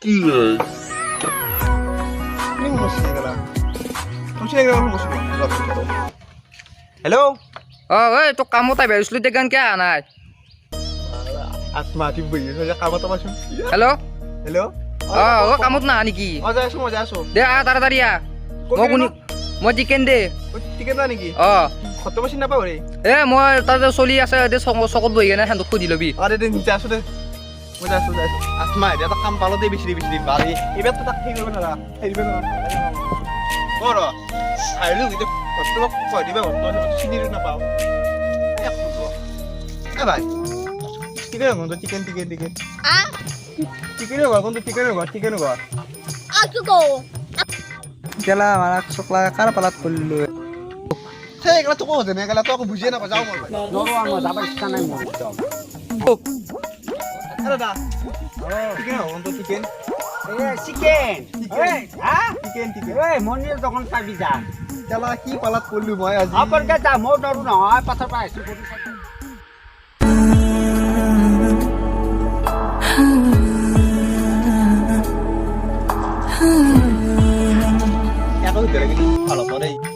Ini mo sini kala. Mo sini mo sini. Hello. অ ঐ তোক কামত আহিব আহিছিলো তেতিয়া কিয় অহা নাই Asma di bui. Saya kamu tuh masuk. Hello' Hello. অ অ কামত নাহা নেকি Oh, saya semua saya semua. দে আহ তাড়াতাড়ি gini, শুনি মই চিকেন দে Tiket mana nih? অ Kota masih napa ore? এ মই তাতে চলি আছে দে চক- চকত বহি কেনে সিহঁতক সুধি ল'বি Ada deh, saya sudah. Mau bisa di Bali. Ibu tuh tak hidup benar. Hidup benar. Ora. Ayo itu kota mau kok di bawah tuh sini dulu napa? Ya tuh. Eh, bye. Tiket dong untuk tiket tiket tiket. Ah, Tiket dong untuk tiket dong, tiket dong. aku go. Kala malah sokla kara palat kullu. Hey, kala tuh kok deh, kala tuh aku bujian apa jauh mau. নৰো আমাৰ যাবৰ ইচ্ছা নাই মোৰ এই chicken মন্দিৰ দোকান পাবি যা Kala কি palat kullu মই আজি. যা নহয় পাথৰ পৰা আহিছোঁ.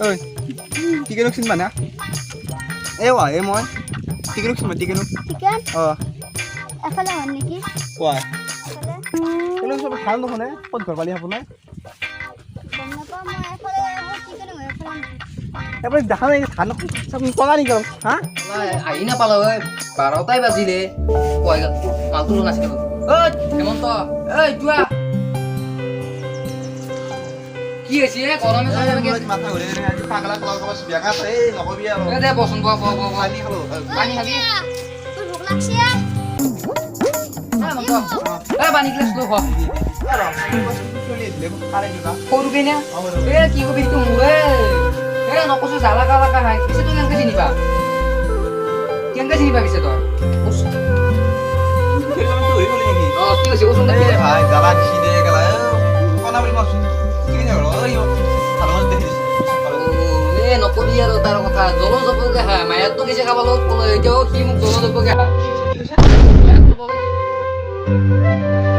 Eh, tiket nuk sin mana? এফালে হয় নেকি? ক'ত ঘৰ পালি আপোনাৰ? এবাৰ দেখা নাই ধান কলা নেকি হা? আহি নাপালো ঐ বাৰটাই বাজিলে। মালটো নাছিল ঐ হেমন্ত ঐ যোৱা। কি হৈছে এ? গৰমে। পানী খালো। পানী খাবি? পানী গিলাচ লৈ খোৱা সৰুকে নে এ কি কবি তো মোৰে এ নকচো জ্বালা কালা কা পিছে তই কেনেকে চিনিবা কেনেকে চিনিবা পিছে তই কি হৈছে কচোন ভাই জল জপকে হা এতিয়াও সি মোক জল জপকে হা। Halloween.